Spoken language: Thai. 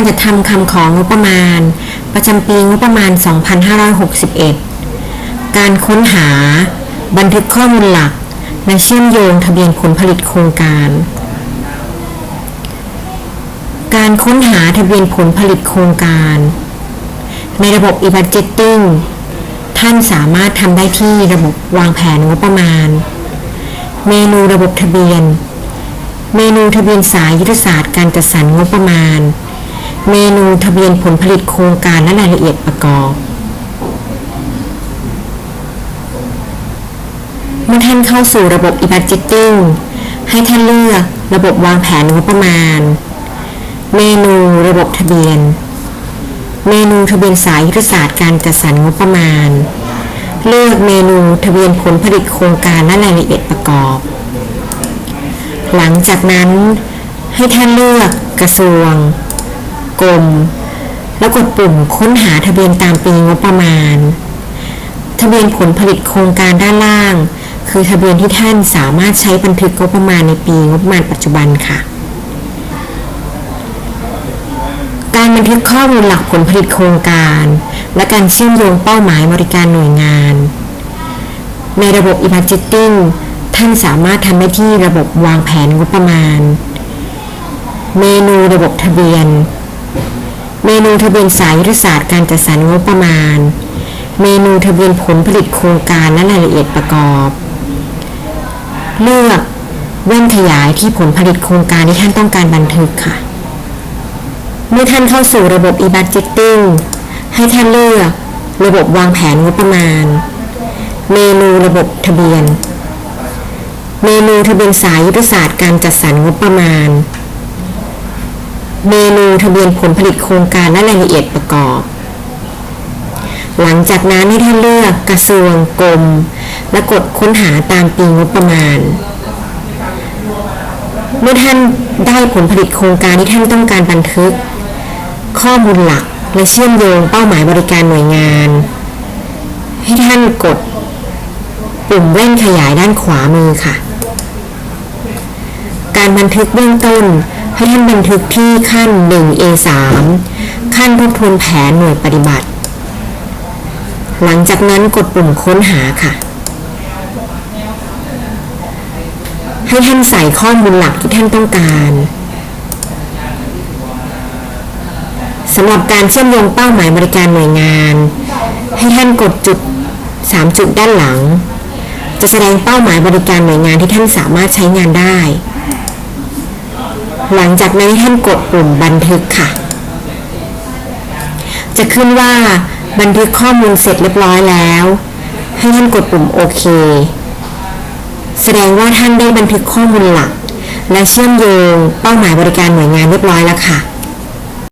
การจัดทำคำของงบประมาณ ประจำปีงบประมาณ 2561 การค้นหา บันทึกข้อมูลหลัก และเชื่อมโยงทะเบียนผลผลิตโครงการ การค้นหาทะเบียนผลผลิตโครงการ ในระบบ e-budgeting ท่านสามารถทำได้ที่ระบบวางแผนงบประมาณ เมนูระบบทะเบียน เมนูทะเบียนสายยุทธศาสตร์การจัดสรรงบประมาณ เมนูทะเบียนผลผลิตโครงการและรายละเอียดประกอบ เมื่อท่านเข้าสู่ระบบ e-budgeting ให้ท่านเลือกระบบวางแผนงบประมาณ เมนูระบบทะเบียน เมนูทะเบียนสายยุทธศาสตร์การจัดสรรงบประมาณ เลือกเมนูทะเบียนผลผลิตโครงการและรายละเอียดประกอบ หลังจากนั้นให้ท่านเลือกกระทรวง กรมแล้วกดปุ่มค้นหาทะเบียนตามปีงบประมาณ ทะเบียนผลผลิตโครงการด้านล่าง คือทะเบียนที่ท่านสามารถใช้บันทึกงบประมาณในปีงบประมาณปัจจุบันค่ะ การบันทึกข้อมูลหลักผลผลิตโครงการ และการเชื่อมโยงเป้าหมายบริการหน่วยงาน ในระบบ e-budgeting ท่านสามารถทำได้ที่ระบบวางแผนงบประมาณ เมนูระบบทะเบียน นูทะเบียนสายยุทธศาสตร์การจัดสรรงบประมาณ เมนูทะเบียนผลผลิตโครงการและรายละเอียดประกอบ เลือกแว่นขยายที่ผลผลิตโครงการที่ท่านต้องการบันทึกค่ะ เมื่อท่านเข้าสู่ระบบ e-budgeting ให้ท่านเลือกระบบวางแผนงบประมาณ เมนูระบบทะเบียน เมนูทะเบียนสายยุทธศาสตร์การจัดสรรงบประมาณ เมนูทะเบียนผลผลิตโครงการและรายละเอียดประกอบ หลังจากนั้นให้ท่านเลือกกระทรวงกรม และกดค้นหาตามปีงบประมาณ เมื่อท่านได้ผลผลิตโครงการที่ท่านต้องการบันทึก ข้อมูลหลักและเชื่อมโยงเป้าหมายบริการหน่วยงาน ให้ท่านกดปุ่มแว่นขยายด้านขวามือค่ะ การบันทึกเบื้องต้นให้ท่านบันทึกที่ขั้น 1A3 ขั้นทบทวนแผนหน่วยปฏิบัติ หลังจากนั้นกดปุ่มค้นหาค่ะ ให้ท่านใส่ข้อมูลหลักที่ท่านต้องการสำหรับการเชื่อมโยงเป้าหมายบริการหน่วยงาน ให้ท่านกดจุด 3 จุดด้านหลัง จะแสดงเป้าหมายบริการหน่วยงานที่ท่านสามารถใช้งานได้ หลังจากนั้นให้ท่านกดปุ่มบันทึกค่ะ จะขึ้นว่าบันทึกข้อมูลเสร็จเรียบร้อยแล้ว ให้ท่านกดปุ่มโอเค แสดงว่าท่านได้บันทึกข้อมูลหลัก และเชื่อมโยงเป้าหมายบริการหน่วยงานเรียบร้อยแล้วค่ะ